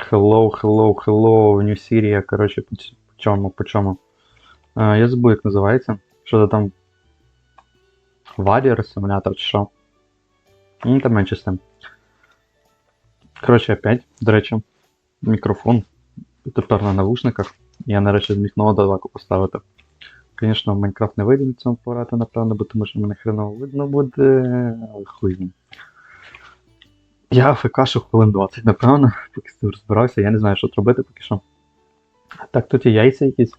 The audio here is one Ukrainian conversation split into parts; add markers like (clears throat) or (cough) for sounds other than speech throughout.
Hello, hello, hello, New Syria, коротше, по чому, по. А, я забув, як називається. Що це там? Warrior симулятор чи що? Ну, там менше з тим. Коротше, опять, до речі, мікрофон. Тепер на навушниках. Я нарешті зміг нову далеко поставити. В Майнкрафт не вийде на цьому пограти, напевно, бо тому що мене хреново видно буде. Але хуй. з ним. Я АФК-шу хвилин 20, напевно, поки з цим розбирався, я не знаю, що робити поки що. Так, тут і яйця якісь.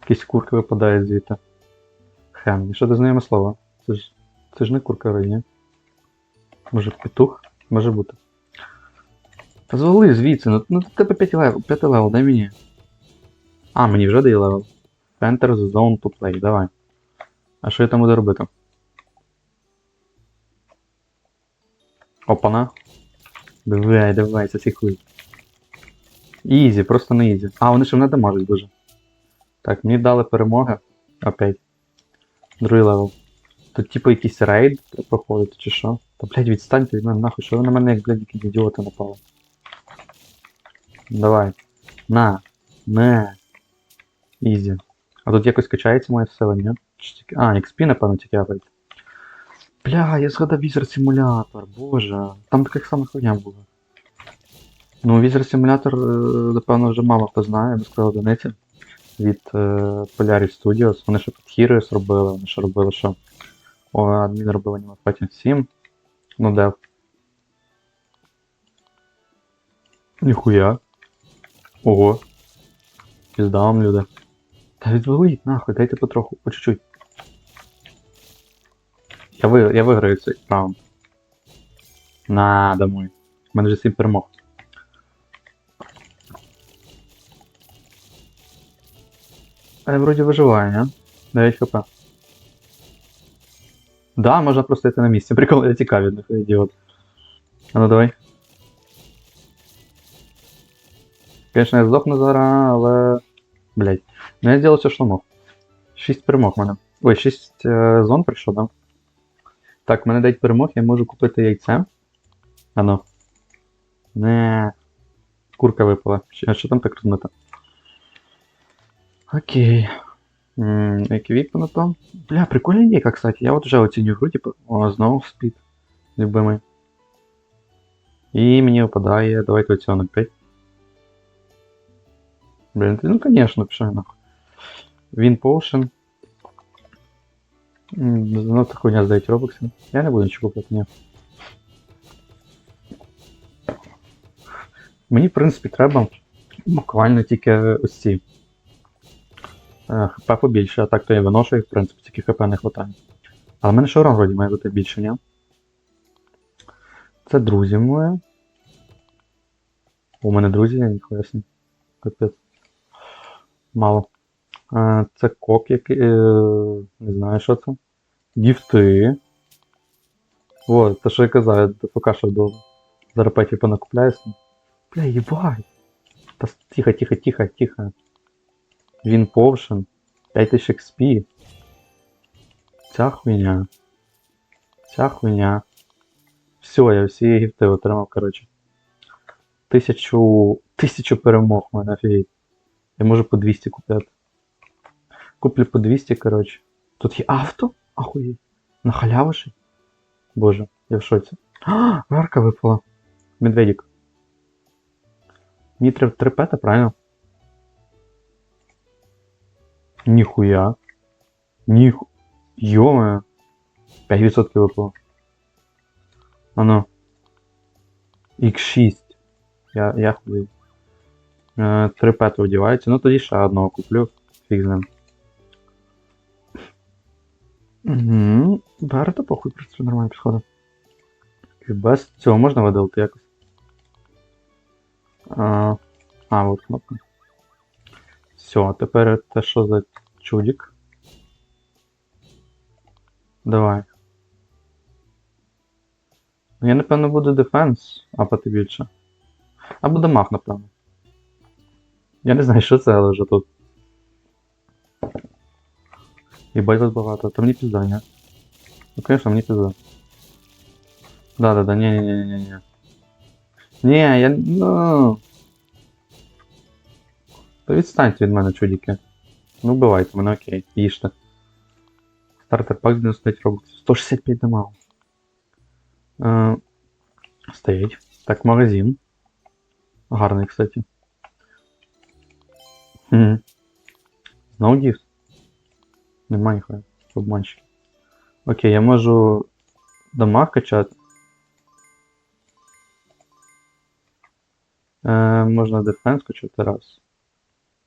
Якісь курки випадають звідти. Хем, що це знайоме слово? Це ж. Це ж не курка ні? Може петух? Може бути. Та звали звідси, ну, ну тебе 5 левел, 5 левел, дай мені. А, мені вже дає левел. Enter the zone to play, давай. А що я там буду робити? Опана. Давай, давай, це хуй. Ізі, просто не ізі. А, вони ще мене дамажать дуже. Так, мені дали перемоги. Опять. Другий левел. Тут типу якийсь рейд проходить, чи що? Та блядь, відстаньте від мене нахуй, що ви на мене як, блядь, які ідіоти напали. Давай. На. Не. Ізі. А тут якось качається моє сила, ні? А, XP, напевно, тільки апається. Бля, я згадав візер симулятор, боже. Там таких самих хуйня було. Ну, візер симулятор, е, напевно, вже мало хто знає, без сказав одиниці. Від е, Polaris Studios. Вони ще під Heroes робили, вони ще робили, що. О, адмін робив Animal Fighting 7. Ну де. Ніхуя. Ого. Пізда вам, люди. Та відвалить, нахуй, дайте потроху, по чуть-чуть. Я, ви, я виграю цей раунд. На, домой. У мене вже 7 перемог. А я вроді виживаю, не? 9 хп. Да, можна просто йти на місці. Прикол, я від них, ідіот. А ну давай. Звісно, я здохну зараз, але. Блять. Ну я зробив все, що мог. 6 перемог в мене. Ой, 6 е, зон прийшло, да? Так, мене 9 перемог, я можу купити яйце. Ано. Не. Курка випала. А що там так розмито? Окей. Які на то? Бля, прикольна ідейка, кстати. Я от вже оціню гру, типу. О, знову спід. Любимий. І мені випадає. Давайте оцінок 5. Блін, ну конечно, пішов нахуй. Він Potion. Ну, та хуйня здають робокси. Я не буду нічого купити, ні. Мені, в принципі, треба буквально тільки ось ці. Е, ХП побільше, а так то я виношу їх, в принципі, тільки ХП не вистачає. Але в мене ще вроді має бути більше, ні? Це друзі мої. У мене друзі, ніхуя сні. Капець. Мало. Це кок, який. е, Не знаю, що це. Гіфти. О, те, що я казав, я поки що до зарапетів понакупляюся. Бля, їбай. Та тихо, тихо, тихо, тихо. Він Potion. 5000 XP. Ця хуйня. Ця хуйня. Все, я всі гіфти отримав, коротше. Тисячу. Тисячу перемог мене офігеть. Я можу по 200 купляти. Куплю по 200, коротше. Тут є авто? Ахуєть. На халявиші? Боже, я в шоці. А, гарка випала. Медведик. Мені треба три пета, правильно? Ніхуя. Ніху. Йоме. 5% випало. Ано. X6. Я, я худий. Е, Три пети одіваються. Ну тоді ще одного куплю. Фіг з ним. Угу. Берете похуй, просто нормально підходить. Без цього можна видалити якось. А, а от кнопка. Все, а тепер те що за чудик? Давай. Ну я напевно буду дефенс, апати більше. Або дамаг, напевно. Я не знаю, що це, але вже тут. Єбать вас багато, то мені пізда, ні? Ну, конечно, мені пізда. Да-да-да, ні-ні-ні-ні-ні. Ні, я. Ну. То відстаньте від мене, чудіки. Ну, вбивайте мене, окей, їжте. Стартер пак 99 робоксів. 165 дамагу. Е, стоїть. Так, магазин. Гарний, кстати. Хм. Знову гіфт? Немає ніхуя. Обманщик. Окей, я можу дамаг качати. Е, можна дефенс качати раз.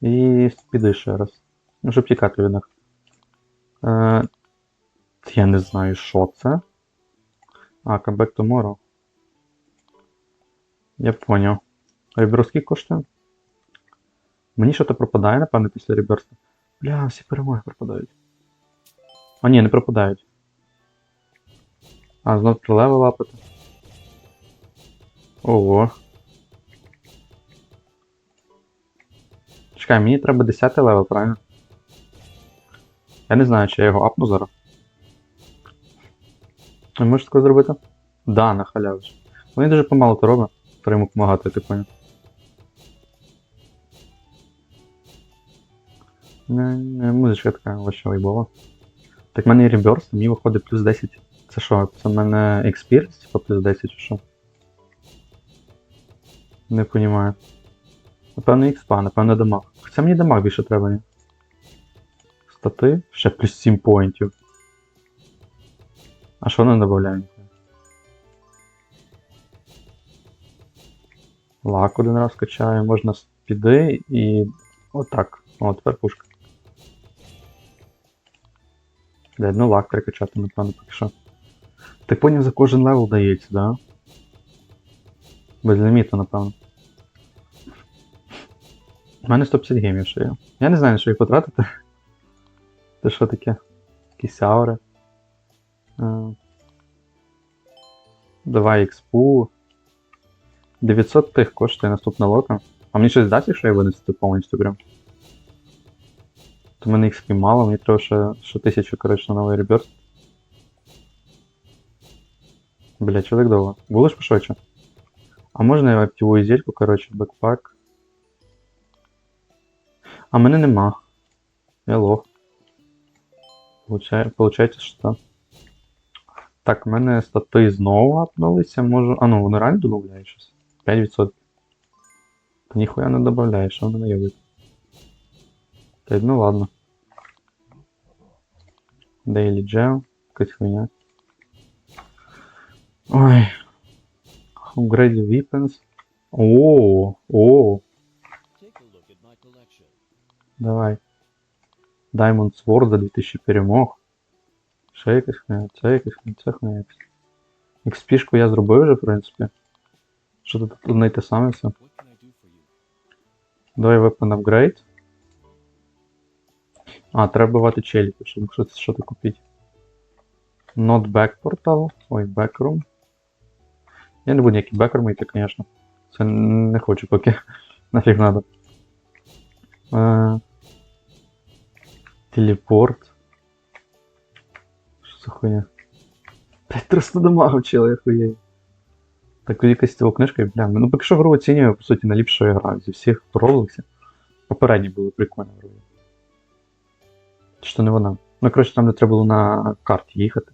І спіди ще раз. Ну, щоб тікати від них. Е, я не знаю, що це. А, come back tomorrow. Я поняв. Реберський коштує? Мені що-то пропадає, напевно, після реберста. Бля, всі перемоги пропадають. А ні, не пропадають. А, знов трилеви лапати. Ого. Чекай, мені треба 10 левел, правильно? Я не знаю, чи я його апну зараз. Ви можете таке зробити? Да, на халяву. ж. Вони дуже помало то робить. Треба йому допомагати, ти поняв. Не, не, музичка така вообще вайбова. Так в мене і реберс, мені виходить плюс 10. Це що, це в мене experience, типа плюс 10 чи що? Не понімаю. Напевно, експа, напевно, дамаг. Хоча мені дамаг більше треба, ні? Стати? Ще плюс 7 поінтів. А що воно додає? Лак один раз качаю, можна спіди і. Отак. О, тепер пушка. Блядь, ну лак прикачати, напевно, поки що. Ти поняв, за кожен левел дається, да? Без ліміту, напевно. У мене 150 геймів ще є. Я не знаю, на що їх потратити. Це що таке? Якісь аури. Давай експу. 900 тих коштує наступна лока. А мені щось дасть, якщо я винести повністю прям? То в мене XP мало, мені треба ще, ще 1000, коротше, на новий реберс. Бля, чого так довго? Було ж пошвидше? А можна я активую зельку, коротше, бекпак. А мене нема. Я лох. Получає, получається, що так. В мене стати знову апнулися, можу. А ну, вони реально додають щось? 5%. Та ніхуя не додає, що воно наявить. Та ну ладно. Daily Gem, якась хуйня. Ой. Upgrade weapons. О, о, давай. Diamond Sword за 2000 перемог. Ще якась хуйня, це якась хуйня, це хуйня. XP-шку я зробив вже, в принципі. Що тут одне й те саме все. Давай weapon upgrade. А, треба бувати челіків, щоб щось що то купити. Not back portal. Ой, backroom. Я не буду ніякі бекрум йти, звісно. Це не хочу поки. (laughs) Нафіг надо. Е, Телепорт. Що за хуйня? 5300 дамагу вчили, я хуєю. Так якась цього книжка, бля, ну поки що гру оцінюю, по суті, найліпшою гра зі всіх хто Роблексі. Попередні були прикольні. Чи то не вона? Ну, коротше, там де треба було на карті їхати.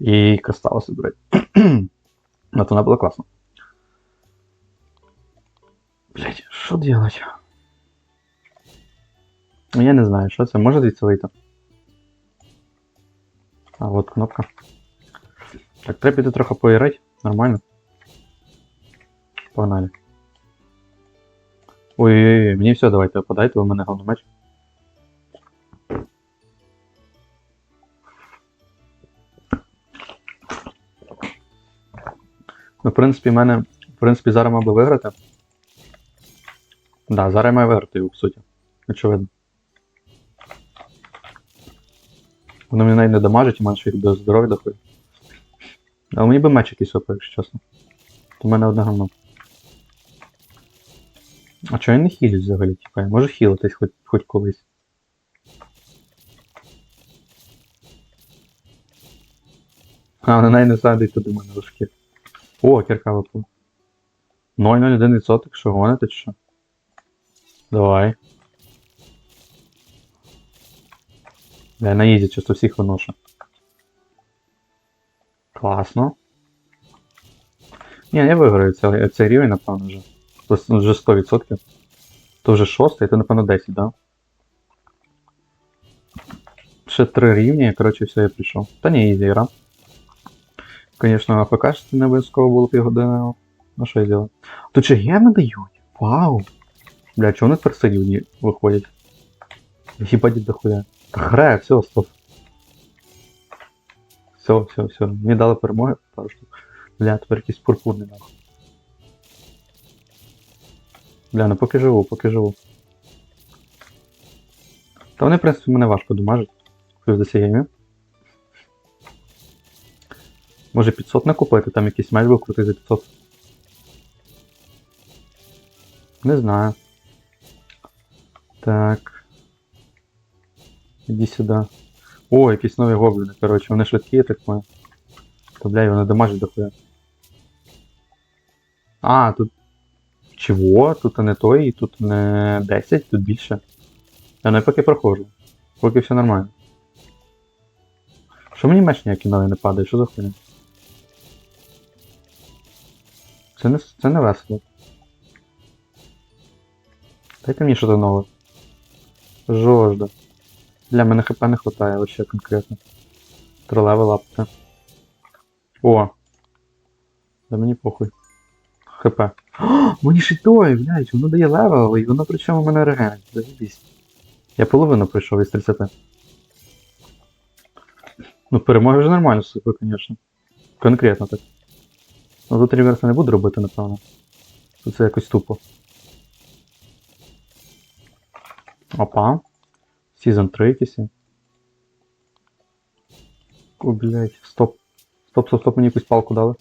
І кристали собирати. Ну, то вона була класна. Блять, що делать? Ну, я не знаю, що це. Може звідси вийти? А, от кнопка. Так, треба піти трохи поіграти. Нормально. Погнали. Ой-ой-ой, мені все, давайте, подайте, ви мене головний меч. Ну, в принципі, мене, в принципі, зараз мав би виграти. Да, зараз я маю виграти його, в суті. Очевидно. Воно мені навіть не дамажить, у мене їх до здоров'я доходить. А мені би меч якийсь опав, якщо чесно. То в мене одне говно. А чого я не хілюсь взагалі, типа? Я можу хілитись хоч, хоч колись. А, вона навіть не садить туди мене важкі. О, кірка випала. 0,01%, що гоните, чи що? Давай. Я на ізі чисто всіх виношу. Класно. Ні, я виграю цей, цей рівень, напевно, вже. Тобто вже 100%. То вже шостий, то напевно 10, да? Ще три рівні, коротше, все, я прийшов. Та ні, ізі гра. Звісно, АПК ж це не обов'язково було півгодини. Ну що я зробив? Тут ще геми дають. Вау! Бля, чого вони тепер сидівні виходять? Їбать дохуя. Та грає, все, стоп. Все, все, все. Мені дали перемоги пару штук. Бля, тепер якийсь пурпурний нахуй. Бля, ну поки живу, поки живу. Та вони, в принципі, мене важко домажать. Плюс до цієї. Може 500 накупити, там якийсь меч був крутий за 500. Не знаю. Так. Іди сюди. О, якісь нові гобліни, коротше, вони швидкі, так понял. То бля, вони дамажать дохуя. А, тут. Чого? Тут не той, тут не 10, тут більше. Я не поки проходжу. Поки все нормально. Що мені меч ніякий новий не падає? Що за хуйня? Це не, це не весело. Дайте мені щось нове. Жожда. Для мене хп не хватає вообще конкретно. Тролеве лапти. О! Да мені похуй. ХП. О, мені ще й той, блядь, воно дає левел, і воно причому мене регенить. Заїбісь. Я половину пройшов із 30. Ну, перемоги вже нормально супер, звісно. Конкретно так. Ну тут реверса не буду робити, напевно. Тут це якось тупо. Опа. Season 3 якийсь. є. О, блядь, стоп. Стоп, стоп, стоп, мені якусь палку дали.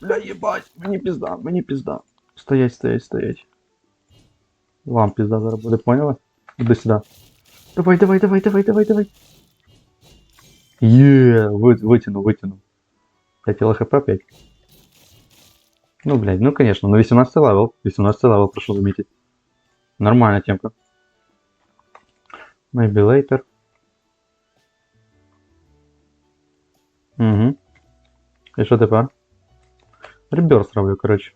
Бля, єбать, мені пізда, мені пізда. Стоять, стоять, стоять. Вам пізда зараз буде, поняли? Іди сюди. Давай, давай, давай, давай, давай, давай. Є, ви, витягнув, витягнув. 5 ЛХП 5. Ну, блядь, ну конечно, ну 18 левел. 18 левел, прошу заметить. Нормальная темка. Maybe later. Угу. І що тепер? Реберс роблю, коротше.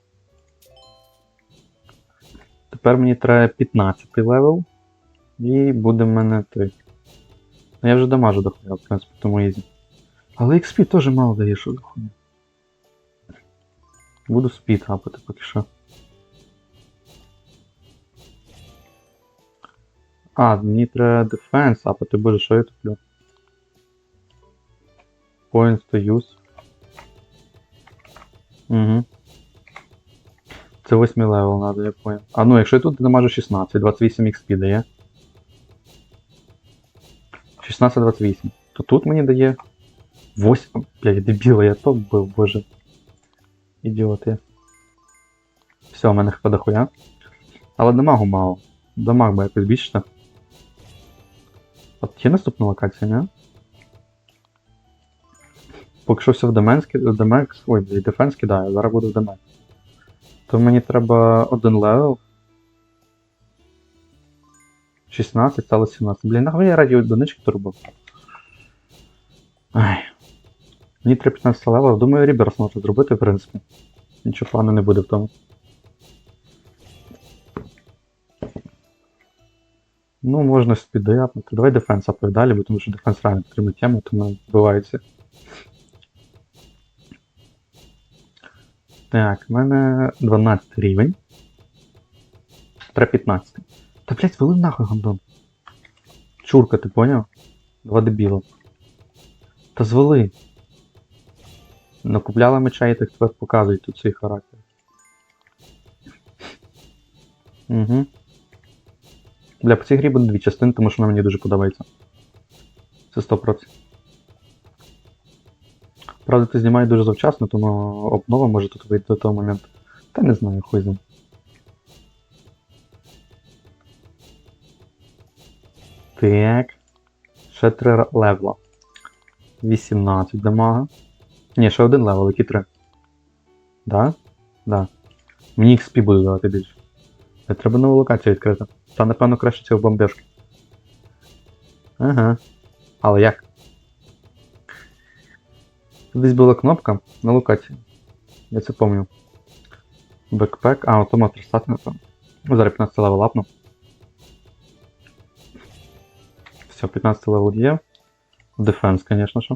Тепер мені треба 15 левел. І буде в мене той. Ну я вже дамажу дохуя, в принципі, тому ізі. Але XP теж мало дає, що за хуйня. Буду спід гапати поки що. А, мені треба дефенс апати, боже, що я туплю? Points to use. Угу. Це 8 левел надо, я понял. А ну, якщо я тут дамажу 16, 28 XP дає. 16-28. То тут мені дає 8. Блядь, дебіла, я топ був, боже. Ідіоти. Все, у мене хп дохуя. Але дамагу мало. Дамаг би якось більше. От є наступна локація, не? Поки що все в Деменс, ки- Демекс. Ой, блядь, дефенс кидаю, зараз буду в Демекс. То мені треба один левел. 16 стало 17. Блін, нахуй я раді одинички турбо. Ай. Мені треба 15 левел. Думаю, реберс можна зробити, в принципі. Нічого плану не буде в тому. Ну, можна спіди апнути. Давай дефенс далі, бо тому що дефенс реально потрібна тема, тому вбивається. Так, в мене 12 рівень. Треба 15. Та блять, вели нахуй гандон. Чурка, ти поняв? Два дебіла. Та звели. Накупляли меча і так тепер показують тут свій характер. Угу. Бля, по цій грі буде дві частини, тому що вона мені дуже подобається. Це 100%. Правда, ти знімає дуже завчасно, тому обнова може тут вийти до того моменту. Та не знаю, хуй з ним. Так. Ще три левела. 18 дамага. Ні, ще один левел, які три. Да? Да. Мені XP буде давати більше. Та Треба нову локацію відкрити. Та напевно краще цього бомбежки. Ага. Але як? Тут Десь була кнопка на локації. Я це пам'ятаю. Бекпек. А, автомат напевно. Ну, Зараз 15 левел апну. Все, 15 левел є. Дефенс, звісно ж.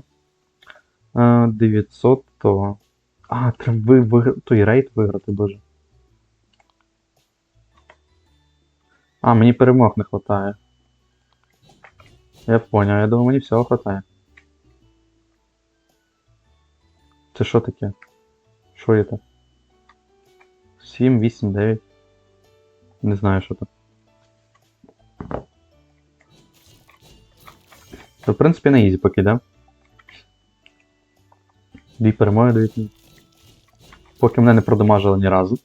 Е, 900, то. А, треба ви, ви, той рейд виграти, боже. А, мені перемог не вистачає. Я понял, я думаю, мені всього вистачає. Це що таке? Що це? 7, 8, 9. Не знаю, що це. То, в принципі, на ізі поки, да? Дві перемоги дають. Поки мене не продамажили ні разу.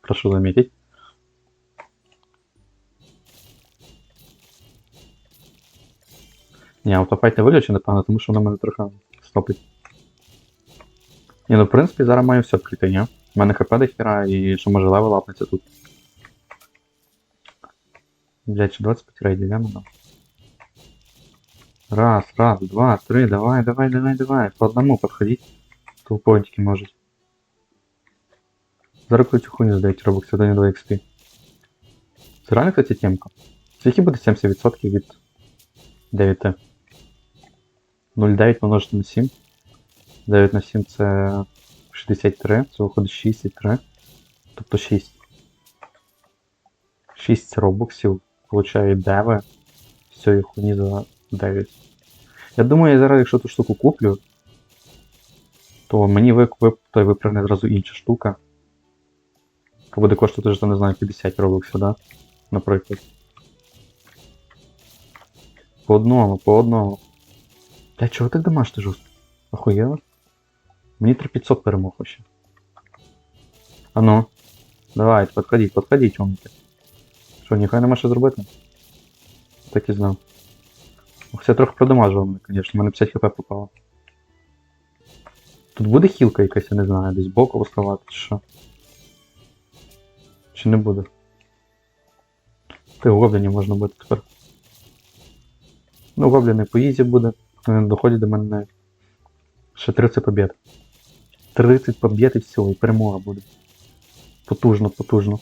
Прошу замітити. Ні, автофайт не виключу, напевно, тому що воно мене трохи стопить. Ні, ну в принципі зараз маю все відкрити, ні? У мене хп до хіра і що може левел апнеться тут. Блять, чи 25 рейдів, я мене. Раз, раз, два, три, давай, давай, давай, давай. По одному подходить. Толпонтики можуть. Зараз цю хуйню здають робокс 1 2 XP. Це реально, кстати, темка. Скільки буде 70% від 9? 0,9 помножити на 7. 9 на 7 це 63, це виходить 63. Тобто 6. 6 робоксів получає деви з цієї хуйні за 9. Я думаю, я зараз, якщо ту штуку куплю, то мені вип, вип, той випрягне одразу інша штука. Яка буде коштувати вже, не знаю, 50 робоксів, да? Наприклад. По одному, по одному. Та чого так домашти жорстко? Охуєло? Мені 3500 перемог вообще. А ну. Давайте, подходіть, подходіть, умники. Що, ніхай нема що зробити? Так і знав. Ох, це трохи продамажував мене, звісно, мене 50 хп попало. Тут буде хілка якась, я не знаю, десь боку вставати, чи що. Чи не буде? Ти гобліні можна буде тепер. Ну, гобліни по ізі буде, вони доходять до мене. Ще 30 побід. 30 побід і все, і перемога буде. Потужно, потужно.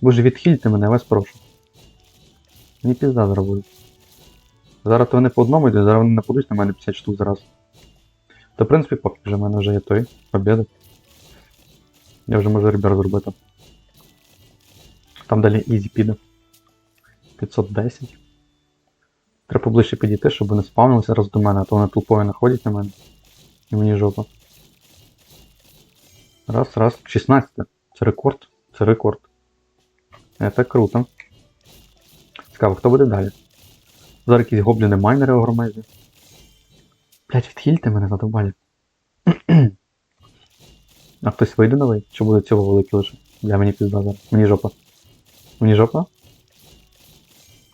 Боже, відхильте мене, я вас прошу. Мені пізда буде. Зараз то вони по одному йдуть, зараз вони нападуть на мене 50 штук зараз. Та в принципі поки вже в мене вже є той побіда. Я вже можу ребер зробити. Там далі ізі піде. 510. Треба поближче підійти, щоб вони спавнилися раз до мене, а то вони толпою находять на мене. І мені жопа. Раз, раз. 16. Це рекорд. Це рекорд. Це круто. Цікаво, хто буде далі? Зараз якісь гобліни майнери огромезі. Блять, відхильте мене задовбалі. (clears throat) а хтось вийде новий? Чи буде цього великий лише? Бля, мені пізда зараз. Мені жопа. Мені жопа?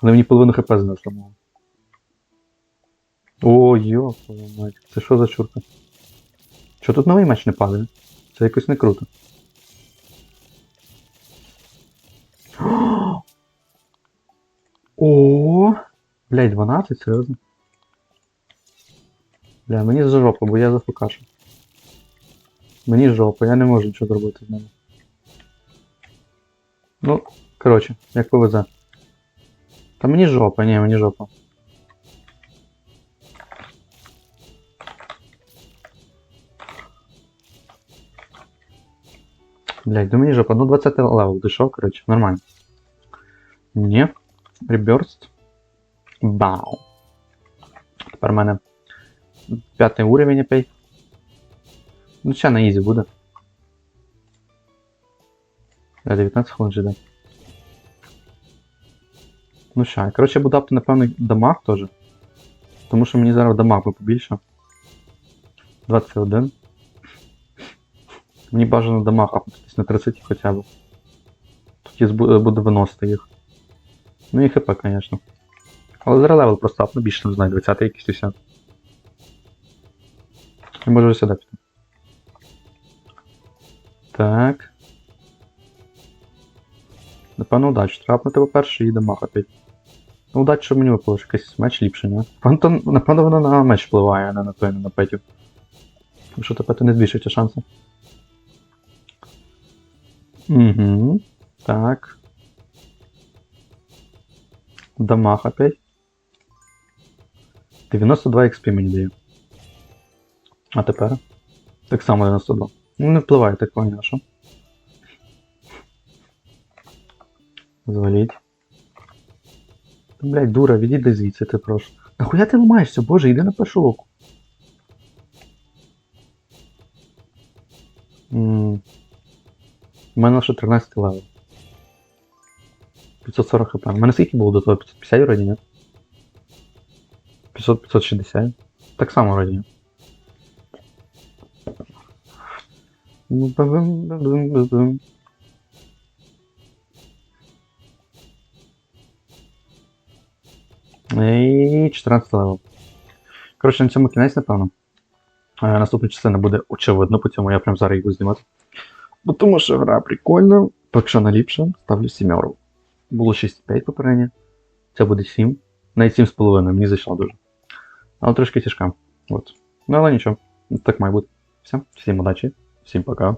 Але мені половину хп знесло мого. О, йо, мать. Це що за чурка? Що тут новий меч не падає? Це якось не круто. (gasps) блядь, 12, серйозно? Бля, мені за жопу, бо я зафукашу. Мені жопа, я не можу нічого зробити з ними. Ну, коротше, як повезе. Та мені жопа, ні, мені жопа. Блять, да мені жопа, ну 20 левел дійшов, коротше, нормально. Ні. Реберст. Бау. Тепер в мене п'ятий уровень опять. Ну, ще на ізі буде. Я 19 хвилин жде. Ну ща, коротше, буду апти, напевно, дамаг теж. Тому що мені зараз дамаг би побільше. 21. Мені бажано дамаг апнутись на 30 хоча б. Тоді буде виносити їх. Ну і хп, звісно. Але зараз левел просто апну більше не знаю, 20 якийсь уся. Я можу сюди піти. Так. Напевно, удачу. Трапнути, по-перше, дамаг опять. Ну, удачу, щоб мені випало, що якийсь меч ліпше, ні? Напевно, напевно, воно на меч впливає, а не на той, не на петів. Тому що тепер не збільшується шанси. Угу. Так. Дамаг опять. 92 XP мені дає. А тепер? Так само 92. Ну, не впливає так поняв, що? Зваліть. Та, блядь, дура, відійди звідси, ти прошу. Нахуя ти ламаєшся, боже, йди на першу локу. У мене лише 13 левел. 540 хп. У мене скільки було до того? 550 вроді, ні? 500, 560. Так само вроді. Ну. І 14 левел. Коротше, на цьому кінець, напевно. Е, Наступна частина буде очевидно, по цьому я прям зараз буду знімати. Бо тому що гра прикольна, так що наліпше, ставлю сімеру. Було 6,5 попереднє. Це буде 7. Навіть 7,5, мені зайшло дуже. Але трошки тяжка. От. Ну але нічого. Так має бути. Все, всім удачі, всім пока.